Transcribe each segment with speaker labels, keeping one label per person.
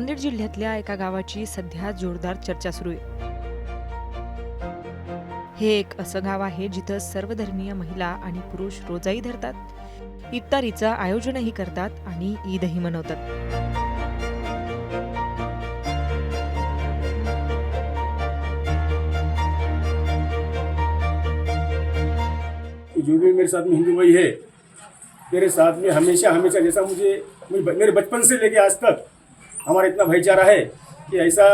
Speaker 1: नांदेड जिल्ह्यातल्या एका गावाची सध्या जोरदार चर्चा सुरू आहे. हे एक असं गाव आहे जिथं सर्वधर्मीय महिला आणि पुरुष रोजाई धरतात. इफ्तारीचं आयोजनही करतात आणि ईदही मनवतात.
Speaker 2: जो भी मेरे साथ में हिंदू भाई है। मेरे साथ में हमेशा हमेशा जैसा मुझे मेरे बचपन से लेके आज तक हमारा इतना भाईचारा है कि ऐसा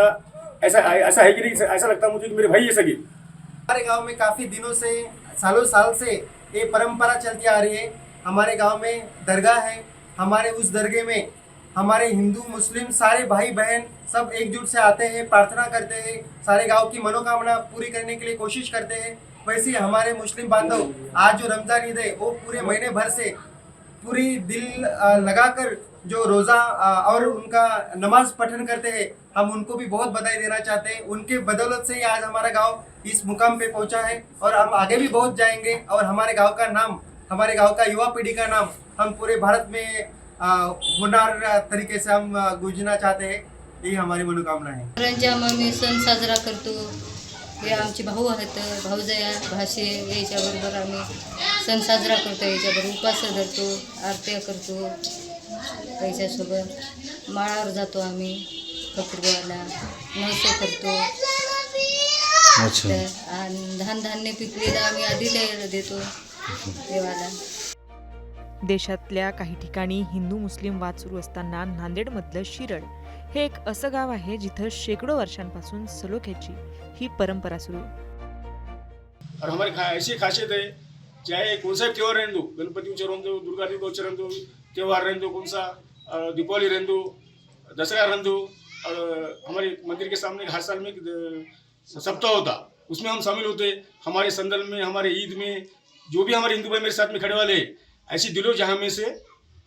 Speaker 2: ऐसा ऐसा है कि नहीं, ऐसा लगता मुझे कि मेरे भाई है सगे।
Speaker 3: हमारे गाँव में काफ़ी दिनों से, सालों साल से ये परंपरा चलती आ रही है। हमारे गाँव में दरगाह है, हमारे उस दरगाह में हमारे हिंदू, मुस्लिम सारे भाई बहन सब एकजुट से आते हैं, प्रार्थना करते हैं, सारे गाँव की मनोकामना पूरी करने के लिए कोशिश करते हैं। वैसे हमारे मुस्लिम बांधव आज जो रमज़ान ईद है, वो पूरे महीने भर से पूरी दिल लगाकर जो रोज़ा और उनका नमाज़ पठन करते हैं, हम उनको भी बहुत बधाई देना चाहते हैं। उनके बदौलत से ही आज हमारा गाँव इस मुकाम पे पहुँचा है और हम आगे भी बहुत जाएँगे और हमारे गाँव का नाम, हमारे गाँव का युवा पीढ़ी का नाम हम पूरे भारत में होनार तरीके से हम गूंजना चाहते हैं। यही हमारी मनोकामना है।
Speaker 4: रंजाम आम्ही सण साजरा हे आमचे भाऊ आहेत भाऊजया भाषे याच्याबरोबर आम्ही सण साजरा करतो याच्याबरोबर उपास धरतो आरत्या करतो याच्यासोबत माळावर जातो आम्ही फकीरबाला नवसे करतो. आणि धान धान्य पिकलेलं आम्ही आधी त्याला देतो देवाला.
Speaker 1: देशातल्या काही ठिकाणी हिंदू मुस्लिम वाद सुरू असताना नांदेडमधलं शिरड हे एक असं गाव आहे जिथं शेकडो वर्षांपासून सलोख्याची ही परंपरा सुरू आहे.
Speaker 2: और हमारी खा, ऐसी खासियत है चाहे कौन सा त्योहार रहने दो गणपति उच्चर रहने दो दुर्गा दिवस रहने दो त्योहार रहने दो कौन सा दीपावली रहने दो दसरा रहने दो और हमारे मंदिर के सामने हर साल में सप्ताह होता उसमें हम शामिल होते हमारे संदल में हमारे ईद में जो भी हमारे हिंदू भाई मेरे साथ में खड़े वाले हैं, ऐसी दिलो जहाँ में से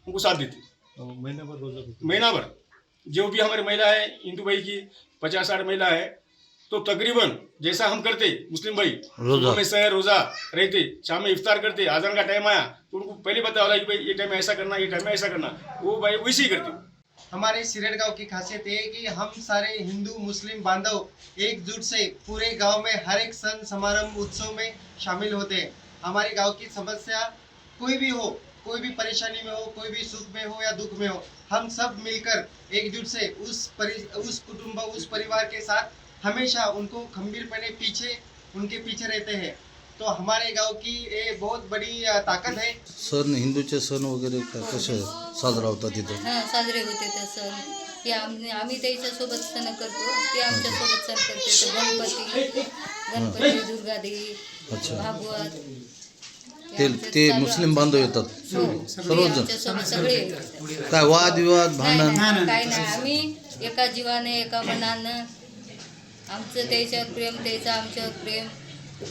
Speaker 2: उनको साथ देते। महीना भर। जो भी हमारी महिला है हिंदू भाई की पचास साठ महिला है तो तकरीबन जैसा हम करते मुस्लिम भाई
Speaker 5: रोजा।
Speaker 2: सुबह में सह रोजा रहते शाम में इफ्तार करते आजान का टाइम आया तो उनको पहले बता वाला कि भाई ये टाइम ऐसा करना ये टाइम में ऐसा करना वो भाई वैसे ही करते
Speaker 3: हमारे सिरड गाँव की खासियत ये है कि हम सारे हिंदू मुस्लिम बांधव एकजुट से पूरे गाँव में हर एक सन समारंभ उत्सव में शामिल होते हैं हमारे गाँव की समस्या कोई भी हो कोई भी परेशानी में हो कोई भी सुख में हो या दुख में हो हम सब मिलकर एकजुट से उस परि उस कुटुंब उस परिवार के साथ हमेशा उनको खंबीरपणे पीछे उनके पीछे रहते हैं। तो हमारे गाँव की ये बहुत बड़ी ताकत है।
Speaker 5: सण हिंदूचे सण वगैरे का कसे साजरा होतात तिथं?
Speaker 4: हाँ साजरे होते ते सण. ते आम्ही आम्ही त्याच्यासोबत सण करतो. ते आमच्यासोबत सण करते. ते गणपती गणपती दुर्गादेवी
Speaker 5: अच्छा.
Speaker 4: भागवत.
Speaker 5: ते ते मुस्लिम. बांधव येतात. सर्वजण.
Speaker 4: आमच्यासोबत सगळे येतात.
Speaker 5: काय वादविवाद भांडण?
Speaker 4: नाही काही नाही. आम्ही एका जीवाने एका मनानं आमचं त्याच्यावर प्रेम त्याचं आमच्यावर प्रेम.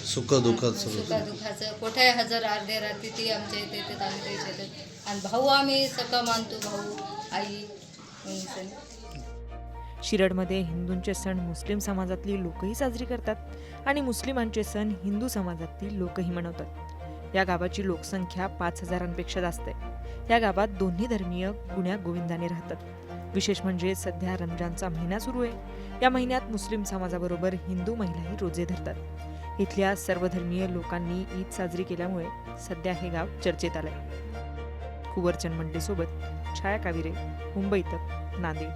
Speaker 5: सुख दुःखात सगळं
Speaker 4: सुखादुखाचं. कुठे हजर अर्धे रात्री ती आमच्या इथे येतात आम्ही त्याच्या येतात आणि भाऊ आम्ही सका मानतो भाऊ आई म्हणून.
Speaker 1: शिरडमध्ये हिंदूंचे सण मुस्लिम समाजातली लोकही साजरी करतात आणि मुस्लिमांचे सण हिंदू समाजातील लोकही मनवतात. या गावाची लोकसंख्या पाच हजारांपेक्षा जास्त आहे. या गावात दोन्ही धर्मीय गुण्या गोविंदाने राहतात. विशेष म्हणजे सध्या रमजानचा महिना सुरू आहे. या महिन्यात मुस्लिम समाजाबरोबर हिंदू महिलाही रोजे धरतात. इथल्या सर्वधर्मीय लोकांनी ईद साजरी केल्यामुळे सध्या हे गाव चर्चेत आलंय. कुवरचंद मंडेसोबत छाया काविरे मुंबईत नांदेड.